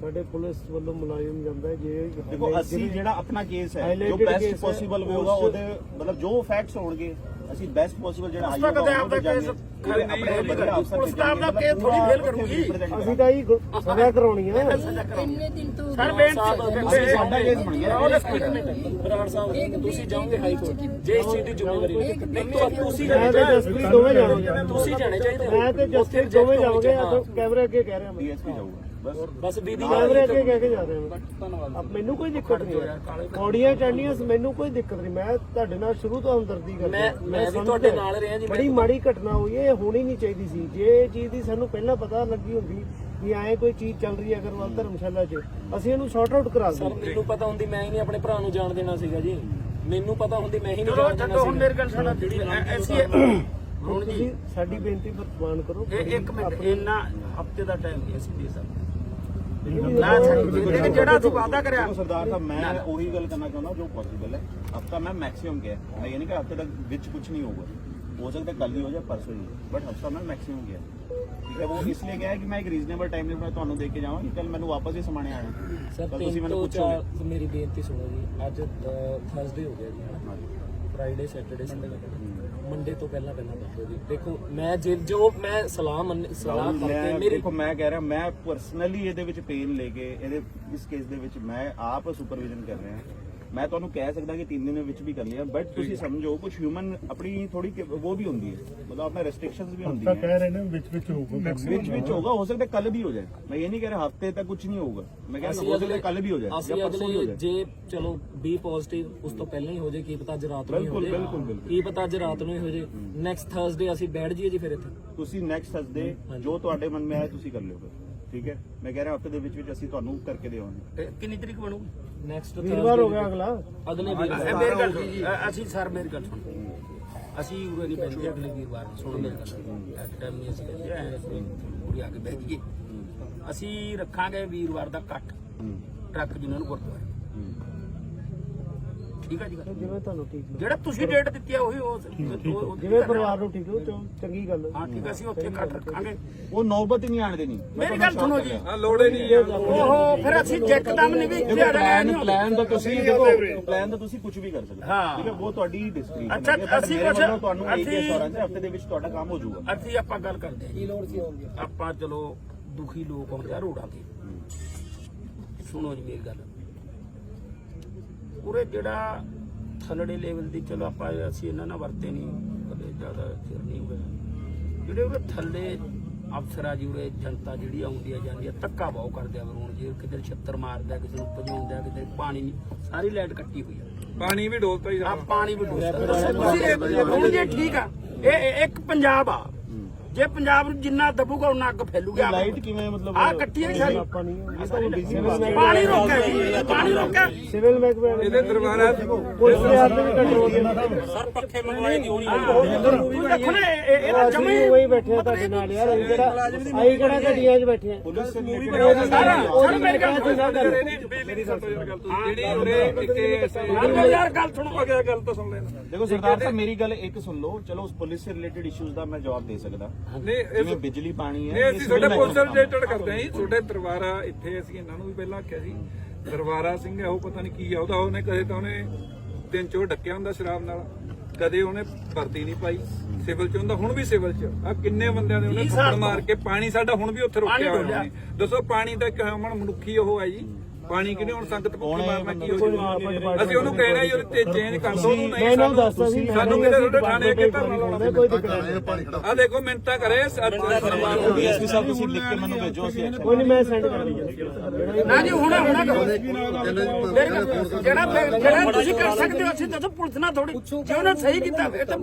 ਸਾਡੇ ਪੁਲਿਸ ਵੱਲੋਂ ਮੁਲਾਜ਼ਮ ਜਾਂਦਾ ਹੈ, ਜੇ ਦੇਖੋ ਅਸੀਂ ਜਿਹੜਾ ਆਪਣਾ ਕੇਸ ਹੈ ਜੋ ਬੈਸਟ ਪੋਸੀਬਲ ਹੋਊਗਾ ਉਹਦੇ ਮਤਲਬ ਜੋ ਫੈਕਟਸ ਹੋਣਗੇ ਅਸੀਂ ਬੈਸਟ ਪੋਸੀਬਲ ਜਿਹੜਾ ਉਸ ਦਾ ਕਦੇ ਆਪਦਾ case ਖੜੇ ਨਹੀਂ ਉਸ ਦਾ ਆਪਦਾ case ਥੋੜੀ fail ਕਰੂਗੀ। ਅਸੀਂ ਤਾਂ ਹੀ ਸਜ਼ਾ ਕਰਾਉਣੀ ਆ ਇੰਨੇ ਦਿਨ ਤੋਂ ਸਰ ਬੇਨਤੀ ਸਾਡਾ ਕੇਸ ਬਣ ਗਿਆ ਬਰਾੜ ਸਾਹਿਬ ਤੁਸੀਂ ਜਾਓਗੇ ਹਾਈ ਕੋਰਟ। ਜੇ ਇਸ ਚੀਜ਼ ਦੀ ਜ਼ਿੰਮੇਵਾਰੀ ਨਹੀਂ ਤਾਂ ਤੁਸੀਂ ਮੈਂ ਤੇ ਜਸਪ੍ਰੀਤ ਦੋਵੇਂ ਜਾਵਾਂਗੇ ਤੁਸੀਂ ਜਾਣੇ ਚਾਹੀਦੇ ਹੋ। ਮੈਂ ਤੇ reject ਦੋਵੇਂ ਚਾਹੀਦੇ। ਅਸਾਂ ਕੈਮਰੇ ਅੱਗੇ ਕਹਿ ਰਿਹਾ ਮੈਂ। ਡੀਐਸਪੀ ਜਾਊਗਾ। ਬਸ। ਬਸ ਵਿਧੀ ਕੈਮਰੇ ਅੱਗੇ ਕਹਿ ਕੇ ਜਾ ਰਿਹਾ ਮੈਂ ਅਬ ਮੈਨੂੰ ਕੋਈ ਦਿੱਕਤ ਨਹੀਂ ਹੈ। ਔਡੀਆਂ ਚੜਨੀਆਂ ਮੈਨੂੰ ਕੋਈ ਦਿੱਕਤ ਨਹੀਂ। ਮੈਂ ਤੁਹਾਡੇ ਨਾਲ ਸ਼ੁਰੂ ਤੋਂ ਹਮਦਰਦੀ ਕਰਦਾ ਮੈਂ- ਮੈਂ ਵੀ ਤੁਹਾਡੇ ਨਾਲ ਰਿਹਾ ਜੀ, ਬੜੀ ਮਾੜੀ ਘਟਨਾ ਹੋਈ ਹੈ ਇਹ ਹੋਣੀ ਨਹੀਂ ਚਾਹੀਦੀ ਸੀ। ਜੇ ਇਹ ਚੀਜ਼ ਦੀ ਸਾਨੂੰ ਪਹਿਲਾਂ ਪਤਾ ਲੱਗੀ ਹੁੰਦੀ ਕਿ ਐਂ ਕੋਈ ਚੀਜ਼ ਚੱਲ ਰਹੀ ਹੈ ਅਗਰਵਾਲ ਧਰਮਸ਼ਾਲਾ 'ਚ ਅਸੀਂ ਇਹਨੂੰ ਸ਼ਾਰਟ ਆਊਟ ਕਰਾ ਸਰ ਦਿੰਦੇ। ਮੈਨੂੰ ਪਤਾ ਹੁੰਦੀ ਮੈਂ ਹੀ ਨਹੀਂ ਆਪਣੇ ਭਰਾ ਨੂੰ ਜਾਣ ਦੇਣਾ ਸੀਗਾ ਜੀ। ਮੈਨੂੰ ਪਤਾ ਹੁੰਦੀ ਮੈਂ ਹੀ ਨਹੀਂ ਚਲੋ ਜਾਣ ਦੇਣਾ ਛੱਡੋ ਹੁਣ ਸੀ ਮੇਰੀ ਗੱਲ ਸੁਣੋ। ਜਿਹੜੀ ਐਸੀ ਹੁਣ ਤੁਸੀਂ ਸਾਡੀ ਬੇਨਤੀ ਪਰ ਪ੍ਰਵਾਨ ਕਰੋ ਇੱਕ ਮਿੰਟ ਇੰਨਾ ਹਫ਼ਤੇ ਦਾ ਟਾਈਮ ਹੈ ਸਾਹਿਬ ਨਾ ਨਾ ਛੱਡ ਜਿਹੜਾ ਅਸੀਂ ਵਾਅਦਾ ਕਰਿਆ। ਸਰਦਾਰ ਸਾਹਿਬ ਮੈਂ ਉਹੀ ਗੱਲ ਕਰਨਾ ਚਾਹੁੰਦਾ ਜੋ ਪੋਸੀਬਲ ਹੈ। ਹਫਤਾ ਮੈਂ ਮੈਕਸਿਮਮ ਗਿਆ। ਮੈਂ ਇਹ ਨਹੀਂ ਕਿ ਹਫ਼ਤੇ ਤੱਕ ਵਿੱਚ ਕੁਝ ਨਹੀਂ ਹੋਊਗਾ। ਹੋ ਸਕਦਾ ਕੱਲ ਹੀ ਹੋ ਜਾਏ ਪਰਸੋਂ ਹੀ ਬਟ ਹਫਤਾ ਮੈਂ ਮੈਕਸਿਮਮ ਗਿਆ। ਠੀਕ ਹੈ ਉਹ ਇਸ ਲਈ ਗਿਆ ਹੈ ਕਿ ਮੈਂ ਇੱਕ ਰੀਜ਼ਨੇਬਲ ਟਾਈਮ ਲਿਮਟ ਤੁਹਾਨੂੰ ਦੇ ਕੇ ਜਾਵਾਂ ਕਿ ਕੱਲ ਮੈਨੂੰ ਵਾਪਸ ਹੀ ਸਮਾਣੇ ਆਣਾ। ਸਰ ਤੁਸੀਂ ਮੈਨੂੰ ਚਾਰ ਮੇਰੀ ਬੇਨਤੀ ਸੁਣੋ ਜੀ। ਅੱਜ ਥਰਸਡੇ ਹੋ ਗਿਆ ਜੀ ਫਰਾਈਡੇ ਸੈਟਰਡੇ ਸੰਡੇ ਮੰਡੇ ਤੋਂ ਪਹਿਲਾਂ। ਪਹਿਲਾਂ ਦੱਸੋ ਜੀ ਦੇਖੋ ਮੈਂ ਜੇ- ਜੋ ਮੈਂ ਸਲਾਹ ਮੰਨ ਸਲਾਹ ਕਰਕੇ ਮੈਂ ਮੇਰੀ ਦੇਖੋ ਮੈਂ ਕਹਿ ਰਿਹਾ ਮੈਂ ਪਰਸਨਲੀ ਇਹਦੇ ਵਿੱਚ ਪੇਨ ਲੈ ਕੇ ਇਹਦੇ ਇਸ ਕੇਸ ਦੇ ਵਿੱਚ ਮੈਂ ਆਪ ਸੁਪਰਵਿਜ਼ਨ ਕਰ ਰਿਹਾ। ਮੈਂ ਤੁਹਾਨੂੰ ਕਹਿ ਸਕਦਾ ਕਿ 3 ਦਿਨ ਵਿੱਚ ਵੀ ਕਰ ਲਿਆ ਬਟ ਤੁਸੀਂ ਸਮਝੋ ਕੁਝ ਹਿਊਮਨ ਆਪਣੀ ਥੋੜੀ ਉਹ ਵੀ ਹੁੰਦੀ ਹੈ ਮਤਲਬ ਆਪਣਾ ਰੈਸਟ੍ਰਿਕਸ਼ਨਸ ਵੀ ਹੁੰਦੀਆਂ ਕਹਿ ਰਹੇ ਨੇ ਵਿੱਚ ਵਿੱਚ ਹੋਊਗਾ ਵਿੱਚ ਵਿੱਚ ਹੋਗਾ ਹੋ ਸਕਦਾ ਕੱਲ ਵੀ ਹੋ ਜਾਏ। ਮੈਂ ਇਹ ਨਹੀਂ ਕਹਿ ਰਿਹਾ ਹਫ਼ਤੇ ਤੱਕ ਕੁਝ ਨਹੀਂ ਹੋਊਗਾ। ਮੈਂ ਕਹਿ ਰਿਹਾ ਹੋ ਸਕਦਾ ਕੱਲ ਵੀ ਹੋ ਜਾਏ ਜਾਂ ਪਰਸੋਂ ਵੀ ਹੋ ਜਾਏ। ਜੇ ਚਲੋ ਬੀ ਪੋਜ਼ਿਟਿਵ ਉਸ ਤੋਂ ਪਹਿਲਾਂ ਹੀ ਹੋ ਜੇ ਕੀ ਪਤਾ ਅੱਜ ਰਾਤ ਨੂੰ ਹੀ ਹੋ ਬਿਲਕੁਲ, ਜੇ ਬਿਲਕੁਲ, ਬਿਲਕੁਲ। ਕੀ ਪਤਾ ਅੱਜ ਰਾਤ ਨੂੰ ਹੀ ਹੋ ਜੇ ਨੈਕਸਟ ਥਰਸਡੇ ਅਸੀਂ ਬੈਠ ਜਾਈਏ ਜੀ ਫਿਰ ਇੱਥੇ। ਤੁਸੀਂ ਨੈਕਸਟ ਥਰਸਡੇ ਜੋ ਤੁਹਾਡੇ ਮਨ ਮੇ ਆਏ ਤੁਸੀਂ ਕਰ ਲਿਓ ਫਿਰ। ਠੀਕ ਹੈ? ਮੈਂ ਕਹਿ ਰਿਹਾ ਹਫ਼ਤੇ ਦੇ ਵਿੱਚ ਵਿੱਚ ਅਸੀਂ ਤੁਹਾਨੂੰ ਕਰਕੇ ਦੇਵਾਂਗੇ। ਕਿੰਨੀ ਤਰੀਕ ਬਣੂਗੀ? ਨੈਕਸਟ ਵੀਰਵਾਰ ਹੋ ਗਿਆ ਅਗਲਾ। ਅਗਲੇ ਇਹ ਵੀਰਵਾਰ। ਮੇਰੀ ਗੱਲ ਅ- ਅਸੀਂ ਸਰ ਮੇਰੀ ਗੱਲ ਸੁਣ। ਅਸੀਂ ਉਰੇ ਨਹੀਂ ਬੈਠਦੇ ਅਗਲੇ ਵੀਰਵਾਰ ਨੂੰ ਸੁਣ ਮੇਰੀ ਗੱਲ। ਐਟ ਟਾਈਮ ਨਹੀਂ ਅਸੀਂ ਕਹਿੰਦੇ ਐ ਅਸੀਂ ਪੂਰੀ ਆ ਕੇ ਬੈਠ ਗਏ ਅਸੀਂ ਰੱਖਾਂਗੇ ਵੀਰਵਾਰ ਦਾ ਕੱਟ ਟਰੱਕ ਜਿਨ੍ਹਾਂ ਨੂੰ ਗੁਰਦੁਆਰੇ। ਠੀਕ ਆ ਜੀ ਗੱਲ? ਜਿਵੇਂ ਤੁਹਾਨੂੰ ਠੀਕ ਲੱਗੇ ਜਿਹੜਾ ਤੁਸੀਂ ਡੇਟ ਦਿੱਤੀ ਆ ਉਹੀ ਉਹ ਜਿਵੇਂ ਪਰਿਵਾਰ ਨੂੰ ਠੀਕ ਹੋ ਚੋ ਚੰਗੀ ਗੱਲ ਹੈ। ਹਾਂ ਠੀਕ ਅਸੀਂ ਉੱਥੇ ਕੱਟ ਰੱਖਾਂਗੇ। ਉਹ ਨੌਬਤ ਹੀ ਨਹੀਂ ਆਣ ਦੇਣੀ। ਮੇਰੀ ਗੱਲ ਸੁਣੋ ਜੀ। ਆ ਲੋੜੇ ਨਹੀਂ ਓਹੋ ਫਿਰ ਅਸੀਂ ਜੱਕਦਮ ਨਹੀਂ ਵੀ ਪਲਾਨ ਨਹੀਂ ਪਲਾਨ ਦਾ ਤੁਸੀਂ ਦੇਖੋ ਪਲਾਨ ਦਾ ਤੁਸੀਂ ਕੁਝ ਵੀ ਕਰ ਸਕਦੇ ਹੋ। ਠੀਕ ਹੈ ਉਹ ਤੁਹਾਡੀ ਡਿਸਕ੍ਰੀਪਸ਼ਨ ਅੱਛਾ, ਅਸੀਂ ਕੁਛ- ਤੁਹਾਨੂੰ ਇੱਕ ਅਸੀਂ- ਹਫ਼ਤੇ ਦੇ ਵਿੱਚ ਤੁਹਾਡਾ ਕੰਮ ਹੋ ਜਾਊਗਾ। ਅਸੀਂ ਆਪਾਂ ਗੱਲ ਕਰਦੇ ਹਾਂ ਕੀ ਲੋੜ ਸੀ ਹੋਊਗੀ ਆਪਾਂ ਚਲੋ ਦੁਖੀ ਲੋਕ ਹੁੰਦੇ ਆ ਰੋਡਾਂ ਤੇ। ਸੁਣੋ ਜੀ ਮੇਰੀ ਗੱਲ। ਉਰੇ ਜਿਹੜਾ ਥੱਲੜੇ ਲੈਵਲ ਦੀ ਚਲੋ ਆਪਾਂ ਅਸੀਂ ਇਹਨਾਂ ਨਾਲ ਵਰਤੇ ਨਹੀਂ ਕਦੇ ਜ਼ਿਆਦਾ ਚਿਰ ਨਹੀਂ ਹੋਇਆ। ਜਿਹੜੇ ਉਰੇ ਥੱਲੇ ਅਫਸਰਾਂ ਜੀ ਉਰੇ ਜਨਤਾ ਜਿਹੜੀ ਆਉਂਦੀ ਆ ਜਾਂਦੀ ਆ ਧੱਕਾ ਬਹੁ ਕਰਦੇ ਆ ਵਰੂਣ ਜੀ ਕਿਤੇ ਛੱਤਰ ਮਾਰਦਾ ਕਿਸੇ ਨੂੰ ਭਜਾਉਂਦਾ ਕਿਤੇ ਪਾਣੀ ਨਹੀਂ ਸਾਰੀ ਲਾਈਟ ਕੱਟੀ ਹੋਈ ਆ। ਪਾਣੀ ਵੀ ਡੋਲਤਾ ਹੀ ਆ ਪਾਣੀ ਵੀ ਡੁੱਬਦਾ ਤੁਸੀਂ ਇਹ- ਹੁਣ ਜੇ ਠੀਕ ਆ ਇਹ ਇਹ ਇੱਕ ਪੰਜਾਬ ਆ। ਜੇ ਪੰਜਾਬ ਨੂੰ ਜਿੰਨਾ ਦਬੂਗਾ ਉਹਨਾਂ ਅੱਗ ਫੈਲੂਗਾ ਲਾਈਟ ਕਿਵੇਂ ਮਤਲਬ ਆ ਕੱਟੀ ਨਹੀਂ ਸਾਰੀ ਆਪਾਂ ਨਹੀਂ ਇਹ ਤਾਂ ਬਿਜ਼ੀ ਪਾਣੀ ਰੋਕਿਆ ਜੀ ਪਾਣੀ ਰੋਕਿਆ। ਸਿਵਲ ਮਹਿਕਮੇ ਇਹਦੇ ਦਰਬਾਰਾ ਪੁਲਿਸ ਦੇ ਹੱਥ ਵੀ ਕੰਟਰੋਲ ਨਹੀਂ ਸਰ ਪੱਖੇ ਮੰਗਵਾਏ ਦੀ ਹੋਣੀ। ਤੂੰ ਦੇਖੋ ਨਾ ਇਹ- ਇਹ- ਇਹਦਾ ਜਮੇ ਵੀ ਉਹੀ ਬੈਠੇ ਆ ਤੁਹਾਡੇ ਨਾਲ ਯਾਰ ਅਸੀਂ ਕਿਹੜਾ ਅਸੀਂ ਕਿਹੜਾ ਗੱਡੀਆਂ 'ਚ ਬੈਠੇ ਆ। ਪੁਲਿਸ ਸੇ ਸਾਰਾ ਸਾਰਾ ਮੇਰੀ ਗੱਲ ਸੁਣ ਮੇਰੀ ਸੱਤੋ ਯਾਰ ਗੱਲ ਸੁਣੋ। ਅਗੇ ਗੱਲ ਤਾਂ ਸੁਣ ਲੈਣਾ ਦੇਖੋ ਸਰਦਾਰ ਸਾਹਿਬ ਮੇਰੀ ਗੱਲ ਇੱਕ ਸੁਣ ਲਓ। ਚਲੋ ਉਸ ਪੁਲਿਸ ਸੇ ਰਿਲੇਟਡ ਇਸ਼ੂਜ਼ ਦਾ ਮੈਂ ਜਵਾਬ ਦੇ ਸਕਦਾ। ਨਹੀਂ ਜਿਵੇਂ ਇਹ ਬਿਜਲੀ ਪਾਣੀ ਹੈ ਇਹ ਅਸੀਂ ਤੁਹਾਡੇ ਪੁਲਿਸ ਰਿਲੇਟਡ ਕਰਦੇ ਆਂ ਜੀ। ਤੁਹਾਡੇ ਦਰਬਾਰਾ ਇੱਥੇ ਅਸੀਂ ਇਹਨਾਂ ਨੂੰ ਵੀ ਪਹਿਲਾਂ ਆਖਿਆ ਸੀ। ਦਰਬਾਰਾ ਸਿੰਘ ਹੈ ਉਹ ਪਤਾ ਨਹੀਂ ਕੀ ਆ ਉਹਦਾ ਉਹਨੇ ਕਦੇ ਤਾਂ ਉਹਨੇ ਦਿਨ ਚੋਂ ਡੱਕਿਆ ਹੁੰਦਾ ਸ਼ਰਾਬ ਨਾਲ। ਕਦੇ ਉਹਨੇ ਭਰਤੀ ਨਹੀਂ ਪਾਈ। ਸਿਵਲ ਚ ਹੁੰਦਾ ਹੁਣ ਵੀ ਸਿਵਲ ਚ। ਆ ਕਿੰਨੇ ਬੰਦਿਆਂ ਨੇ ਉਹਨੇ ਥੱਪੜ ਮਾਰ ਕੇ ਪਾਣੀ ਸਾਡਾ ਹੁਣ ਵੀ ਉੱਥੇ ਰੁਕਿਆ ਹੋਇਆ ਉਹਨੇ। ਦੱਸੋ ਪਾਣੀ ਦਾ ਇੱਕ ਹਮਣ ਮਨੁੱਖੀ ਉਹ ਹੈ ਜੀ। ਪਾਣੀ ਕਿਨੇ ਹੁਣ ਸੰਗਤ ਭੁੱਖੀ ਮਾਰਨਾ ਕੀ ਹੋ ਜਾਊਗਾ ਅਸੀਂ ਉਹਨੂੰ ਕਹਿਣਾ ਜੀ ਉਹਦੇ ਤੇ ਚੇਂਜ ਕਰ ਦੋ ਉਹਨੂੰ ਨਹੀਂ ਸਾਨੂੰ ਸਾਨੂੰ ਕਿਤੇ ਤੁਹਾਡੇ ਥਾਣੇ ਅੱਗੇ ਧਰਨਾ ਲਾਉਣਾ ਕੋਈ ਦਿੱਕਤ ਨਹੀਂ। ਆ ਦੇਖੋ ਮਿੰਟਾਂ ਕਰੇ ਡੀਐਸਪੀ ਸਾਹਿਬ ਤੁਸੀਂ ਲਿਖ ਕੇ ਮੈਨੂੰ ਭੇਜੋ ਅਸੀਂ। ਕੋਈ ਨਹੀਂ ਮੈਂ ਸੈਂਡ ਕਰ ਦਿੰਦਾ ਨਾ ਜੀ ਹੁਣੇ ਹੁਣੇ ਕਰੋ ਜਿਹੜਾ ਫਿਰ- ਜਿਹੜਾ ਤੁਸੀਂ ਕਰ ਸਕਦੇ ਹੋ ਅਸੀਂ ਦੱਸੋ ਪੁਲਿਸ ਨਾਲ ਥੋੜੀ ਜੇ ਉਹਨੇ ਸਹੀ ਕੀਤਾ ਫਿਰ ਤਾਂ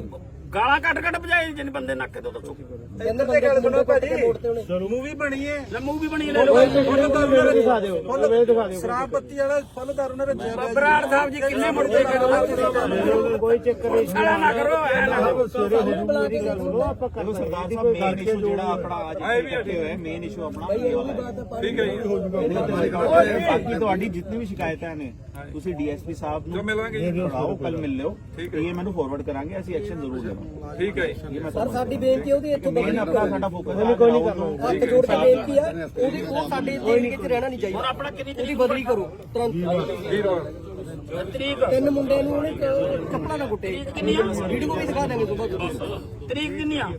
ਗਾਲਾਂ ਕੱਢ ਕੱਢ ਭਜਾਏ ਜਿੰਨੇ ਬੰਦੇ ਨੱਕੇ ਤੋਂ ਦੱਸੋ। ਕਹਿੰਦੇ ਬੰਦੇ ਗੱਲ ਸੁਣੋ ਭਾਜੀ। ਮੂਵੀ ਬਣੀ ਏ। ਲੈ ਮੂਵੀ ਬਣੀ ਲੈ ਲਓ। ਮੇਰੇ ਦਿਖਾ ਦਿਓ। ਮੇਰੇ ਦਿਖਾ ਦਿਓ। ਸ਼ਰਾਬ ਬੱਤੀ ਵਾਲਾ ਫੁੱਲ ਦਾਰੂ ਨਾਲ ਰੱਜਿਆ ਬਰਾੜ ਸਾਹਿਬ ਜੀ ਕਿੰਨੇ ਮੁੜਦੇ ਕਰੋ ਕੋਈ ਚੱਕਰ ਨਹੀਂ। ਸਾਲਾ ਨਾ ਕਰੋ ਐ ਨਾ ਕਰੋ। ਆਪਾਂ ਕਰ ਸਰਦਾਰ ਸਾਹਿਬ ਮੇਨ ਇਸ਼ੂ ਜਿਹੜਾ ਆਪਣਾ ਅੱਜ ਇਕੱਠੇ ਹੋਏ ਮੇਨ ਇਸ਼ੂ ਆਪਣਾ ਇਹ ਵਾਲਾ। ਹੈ। ਠੀਕ ਹੈ ਜੀ ਬਾਕੀ ਤੁਹਾਡੀ ਜਿੰਨੀ ਵੀ ਸ਼ਿਕਾਇਤਾਂ ਨੇ ਤੁਸੀਂ ਡੀਐਸਪੀ ਸਾਹਿਬ ਜੋ ਨੂੰ ਮਿਲਾਂਗੇ ਕੱਲ ਮਿਲ ਲਿਓ। ਠੀਕ ਇਹ ਮੈਨੂੰ ਫਾਰਵਰਡ ਕਰਾਂਗੇ ਅਸੀਂ ਐਕਸ਼ਨ ਜ਼ਰੂਰ ਲਵਾਂਗੇ ਠੀਕ ਹੈ ਜੀ। ਸਰ ਸਾਡੀ ਬੇਨਤੀ ਉਹਦੀ ਇੱਥੋਂ ਆਪਣਾ ਸਾਡਾ ਫੋਕਸ ਹੈ। ਕੋਈ ਨਹੀਂ ਕਰਨਾ। ਹੱਥ ਜੋੜ ਕੇ ਬੇਨਤੀ ਆ ਉਹਦੀ ਉਹ ਸਾਡੇ ਏਰੀਏ 'ਚ ਰਹਿਣਾ ਨਹੀਂ ਚਾਹੀਦਾ। ਹੁਣ ਆਪਣਾ ਕਿੰਨੀ ਉਹਦੀ ਬਦਲੀ ਕਰੋ ਤੁਰੰਤ। ਵੀਰਵਾਰ ਤਰੀਕ? ਤਿੰਨ ਮੁੰਡਿਆਂ ਨੂੰ ਉਹਨੇ ਕੱਪੜਾ ਨਾ ਕੁੱਟੇ। ਵੀਡੀਓ ਵੀ ਦਿਖਾ ਦਾਂਗੇ ਤੁਹਾਨੂੰ ਤਰੀਕ ਕਿੰਨੀ ਆ?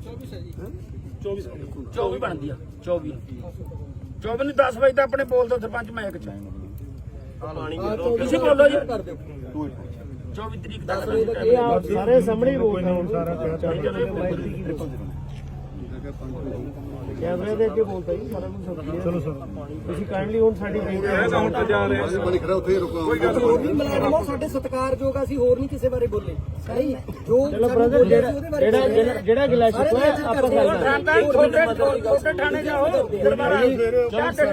24 24 ਬਣਦੀ ਆ। 24 24 ਨੂੰ 10 ਵਜੇ ਤਾਂ ਆਪਣੇ ਬੋਲਦਾ ਸਰਪੰਚ ਮੈਂ ਇੱਕ ਚ। ਤੁਸੀਂ ਬੋਲੋ ਜੀ। 24 ਤਰੀਕ ਤੱਕ ਇਹ ਆਪ ਸਾਰੇ ਸਾਹਮਣੇ ਹੀ ਬੋਲਦੇ ਹੁਣ ਸਾਰਾ ਕੈਮਰੇ ਦੇ ਅੱਗੇ ਬੋਲਦਾ ਜੀ ਸਾਰਾ ਕੁਝ ਚਲੋ ਸਰ ਤੁਸੀਂ ਕਾਈਂਡਲੀ ਹੁਣ ਸਾਡੀ ਬੇਨਤੀ ਹੁਣ ਤਾਂ ਜਾ ਰਿਹਾ ਕੋਈ ਗੱਲ ਹੋਰ ਵੀ ਮਲਾਜ਼ਮ ਸਾਡੇ ਸਤਿਕਾਰਯੋਗ ਅਸੀਂ ਹੋਰ ਨਹੀਂ ਕਿਸੇ ਬਾਰੇ ਬੋਲੇ ਸਹੀ ਜੋ ਚਲੋ ਬ੍ਰਦਰ ਜਿਹੜਾ ਜਿਹੜਾ ਜਿਹੜਾ ਗਿਲਾ ਸ਼ਿਕਵਾ ਆਪਾਂ ਗੱਲ ਤਾਂ ਛੋਟੇ ਛੋਟੇ ਥਾਣੇ ਜਾਓ ਦਰਬਾਰਾ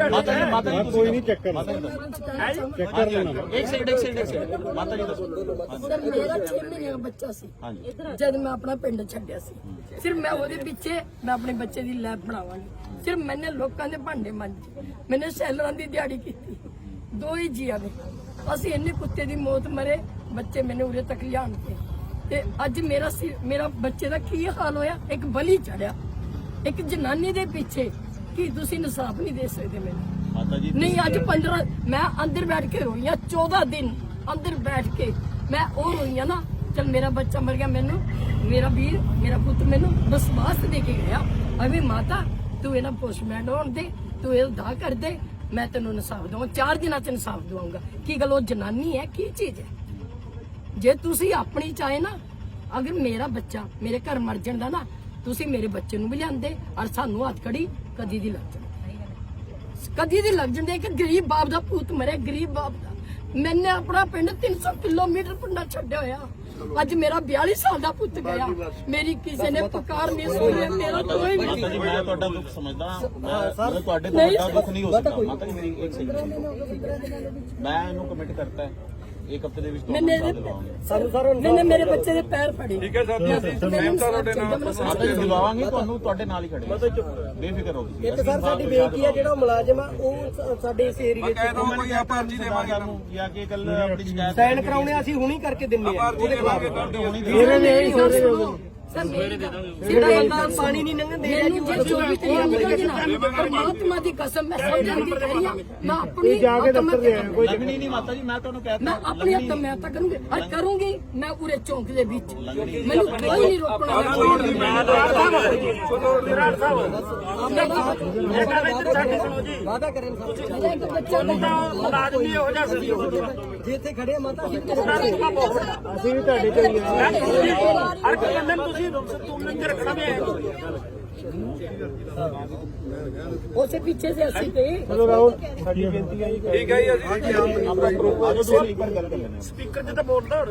ਮਾਤਾ ਜੀ ਮਾਤਾ ਜੀ ਕੋਈ ਨਹੀਂ ਚੈੱਕ ਕਰਨਾ ਇੱਕ ਸੈਕਿੰਡ ਇੱਕ ਸੈਕਿੰਡ ਇੱਕ ਸੈਕਿੰਡ ਮਾਤਾ ਜੀ ਦੱਸੋ ਸਰ ਮੇਰਾ 6 ਮਹੀਨਿਆਂ ਦਾ ਬੱਚਾ ਸੀ ਜਦ ਮੈਂ ਆਪਣਾ ਪਿੰਡ ਛੱਡਿਆ ਸੀ ਸਿਰਫ ਮੈਂ ਉਹਦੇ ਪਿੱਛੇ ਮੈਂ ਆਪਣੇ ਬੱਚੇ ਦੀ ਲੈਬ ਬਣਾਵਾਂਗੀ ਸਿਰਫ ਮੈਨੇ ਲੋਕਾਂ ਦੇ ਭਾਂਡੇ ਮਾਂਜੇ ਮੈਨੇ ਸੈਲਰਾਂ ਦੀ ਦਿਹਾੜੀ ਕੀਤੀ ਦੋ ਹੀ ਜੀਆਂ ਨੇ ਅਸੀਂ ਇੰਨੇ ਕੁੱਤੇ ਦੀ ਮੌਤ ਮਰੇ ਬੱਚੇ ਮੈਨੇ ਉਰੇ ਤੱਕ ਲਿਆਣ ਕੇ। ਤੇ ਅੱਜ ਮੇਰਾ ਮੇਰਾ ਬੱਚੇ ਦਾ ਕੀ ਹਾਲ ਹੋਇਆ? ਇੱਕ ਬਲੀ ਚੜਿਆ। ਇੱਕ ਜਨਾਨੀ ਦੇ ਪਿੱਛੇ ਕੀ ਤੁਸੀਂ ਇਨਸਾਫ ਨਹੀਂ ਦੇ ਸਕਦੇ ਮੈਨੂੰ? ਮਾਤਾ ਜੀ ਨਹੀਂ ਅੱਜ 15 ਮੈਂ ਅੰਦਰ ਬੈਠ ਕੇ ਰੋਈ ਆ 14 ਦਿਨ ਅੰਦਰ ਬੈਠ ਕੇ ਮੈਂ ਉਹ ਰੋਈ ਆ ਨਾ ਚਲ ਮੇਰਾ ਬੱਚਾ ਮਰ ਗਿਆ ਮੈਨੂੰ ਮੇਰਾ ਵੀਰ ਮੇਰਾ ਪੁੱਤ ਮੈਨੂੰ ਵਿਸ਼ਵਾਸ ਦੇ ਕੇ ਗਿਆ। ਅਵੇ ਮਾਤਾ ਤੂੰ ਇਹਨਾਂ ਪੋਸਟਮੈਨ ਹੋਣ ਦੇ, ਤੂੰ ਇਹ ਦਾ ਕਰ ਦੇ, ਮੈਂ ਤੈਨੂੰ ਇਨਸਾਫ ਦਵਾਂ, ਚਾਰ ਦਿਨਾਂ ਚ ਇਨਸਾਫ ਦਵਾਂਗਾ। ਕੀ ਗੱਲ ਉਹ ਜਨਾਨੀ ਹੈ? ਕੀ ਚੀਜ਼ ਹੈ? ਜੇ ਤੁਸੀਂ ਆਪਣੀ ਚਾਹੇ ਨਾ, ਅਗਰ ਮੇਰਾ ਬੱਚਾ ਮੇਰੇ ਘਰ ਮਰ ਜਾਂਦਾ ਨਾ, ਤੁਸੀਂ ਮੇਰੇ ਬੱਚੇ ਨੂੰ ਵੀ ਲਿਆਂਦੇ ਔਰ ਸਾਨੂੰ ਹੱਥ ਕੜੀ ਕਦੀ ਦੀ ਲੱਗ ਜਾਂਦੀ। ਕਦੀ ਦੀ ਲੱਗ ਜਾਂਦੀ ਕਿ ਗਰੀਬ ਬਾਪ ਦਾ ਪੁੱਤ ਮਰੇ ਗਰੀਬ ਬਾਪ ਦਾ। ਮੈਨੇ ਆਪਣਾ ਪਿੰਡ 300 ਕਿਲੋਮੀਟਰ ਪਿੰਡਾ ਛੱਡਿਆ ਹੋਇਆ। ਅੱਜ ਮੇਰਾ 42 ਸਾਲ ਦਾ ਪੁੱਤ ਗਿਆ। ਮੇਰੀ ਕਿਸੇ ਨੇ ਪੁਕਾਰ ਨਹੀਂ ਸੁਣੀ ਮੇਰਾ ਕੋਈ ਮਾਤਾ ਜੀ ਮੈਂ ਤੁਹਾਡਾ ਦੁੱਖ ਸਮਝਦਾ। ਮੈਂ ਤੁਹਾਡੇ ਤੋਂ ਵੱਡਾ। ਦੁੱਖ ਨਹੀਂ ਹੋ ਸਕਦਾ। ਮਾਤਾ ਜੀ ਮੇਰੀ ਇੱਕ ਸੈਕਿੰਡ ਮੈਂ ਇਹਨੂੰ ਕਮਿਟ ਕਰਤਾ ਹੈ। ਇੱਕ ਹਫ਼ਤੇ ਦੇ ਵਿੱਚ ਮੈਨੇ ਤੁਹਾਨੂੰ ਸਾਥ ਦਿਵਾਵਾਂਗੇ ਸਾਨੂੰ ਸਾਰਾ ਮੈਨੇ ਮੇਰੇ ਬੱਚੇ ਦੇ ਪੈਰ ਫੜੇ। ਠੀਕ ਹੈ ਸਾਹਿਬ ਜੀ ਅਸੀਂ ਮੈਂ ਤਾਂ ਤੁਹਾਡੇ ਨਾਲ ਮਾਤਾ ਜੀ ਦਿਵਾਵਾਂਗੇ ਤੁਹਾਨੂੰ ਤੁਹਾਡੇ ਨਾਲ ਹੀ ਖੜੇ ਹਾਂ। ਬੇਫਿਕਰ ਹੋ ਤੁਸੀਂ। ਇੱਕ ਸਰ ਸਾਡੀ ਬੇਨਤੀ ਹੈ ਜਿਹੜਾ ਮੁਲਾਜ਼ਮ ਆ ਉਹ ਸਾਡੇ ਇਸ ਏਰੀਏ 'ਚ ਕਹਿ ਦੋ ਕੋਈ ਆਪਾਂ ਅਰਜੀ ਦੇਵਾਂਗੇ ਸਰਦਾਰ ਨੂੰ ਜਾਂ ਕਿ ਕੱਲ ਆਪਣੀ ਸ਼ਿਕਾਇਤ ਸਾਈਨ ਕਰਾਉਣੇ ਅਸੀਂ ਹੁਣੀ ਕਰਕੇ ਦਿੰਨੇ ਆ ਦੇਵਾਂਗੇ ਤੁਹਾਡੇ ਹੁਣੀ ਨੇ ਰਹੇ ਸਰ ਜਿਹੜਾ ਬੰਦਾ ਪਾਣੀ ਨਹੀਂ ਲੰਘਣ ਦੇ ਰਿਹਾ ਜੀ ਮੈਨੂੰ ਜੇ ਚੋਰੀ ਤੇ ਨਿਕਲ ਗਈ ਨਾ ਪਰਮਾਤਮਾ ਦੀ ਕਸਮ ਮੈਂ ਸਮਝਾਂਦੀ ਕਹਿ ਰਹੀ ਹਾਂ ਮੈਂ ਆਪਣੀ ਜਾ ਕੇ ਦਫ਼ਤਰ ਦੇ ਆਇਆ ਕੋਈ ਲੱਗਣੀ ਨਹੀਂ। ਮਾਤਾ ਜੀ ਮੈਂ ਤੁਹਾਨੂੰ ਮੈਂ ਕਹਿਤਾ ਆਪਣੀ ਹੱਥ ਮੈਂ ਤਾਂ ਕਰੂੰਗੀ ਔਰ ਕਰੂੰਗੀ ਮੈਂ ਪੂਰੇ ਚੌਂਕ ਦੇ ਵਿੱਚ। ਮੈਨੂੰ ਕੋਈ ਨਹੀਂ ਰੋਕਣਾ। ਵਾਦਾ ਕਰੇ ਮੇਰਾ ਇੱਕ ਬੱਚਾ ਦਾ ਆਦਮੀ ਹੋ ਜਾ ਸੀ ਜੇ ਇੱਥੇ ਖੜੇ ਆ ਮਾਤਾ ਅਸੀਂ ਹਰ ਅਸੀਂ ਵੀ ਤੁਹਾਡੇ ਚ ਹੀ ਆ। ਇੱਕ ਬੰਦੇ ਨੂੰ ਤੁਸੀਂ ਤੂੰ ਨੰਗਰ ਰੱਖਣਾ ਵੀ ਹੈ। ਉਸੇ ਪਿੱਛੇ ਸੇ ਅਸੀਂ ਤੇ। ਚਲੋ ਰਾਹੁਲ ਸਾਡੀ ਬੇਨਤੀ ਹੈ ਠੀਕ ਹੈ ਜੀ ਅਸੀਂ ਆਪਾਂ ਪ੍ਰੋਪਰ ਸਪੀਕਰ ਤਾਂ ਬੋਲਦਾ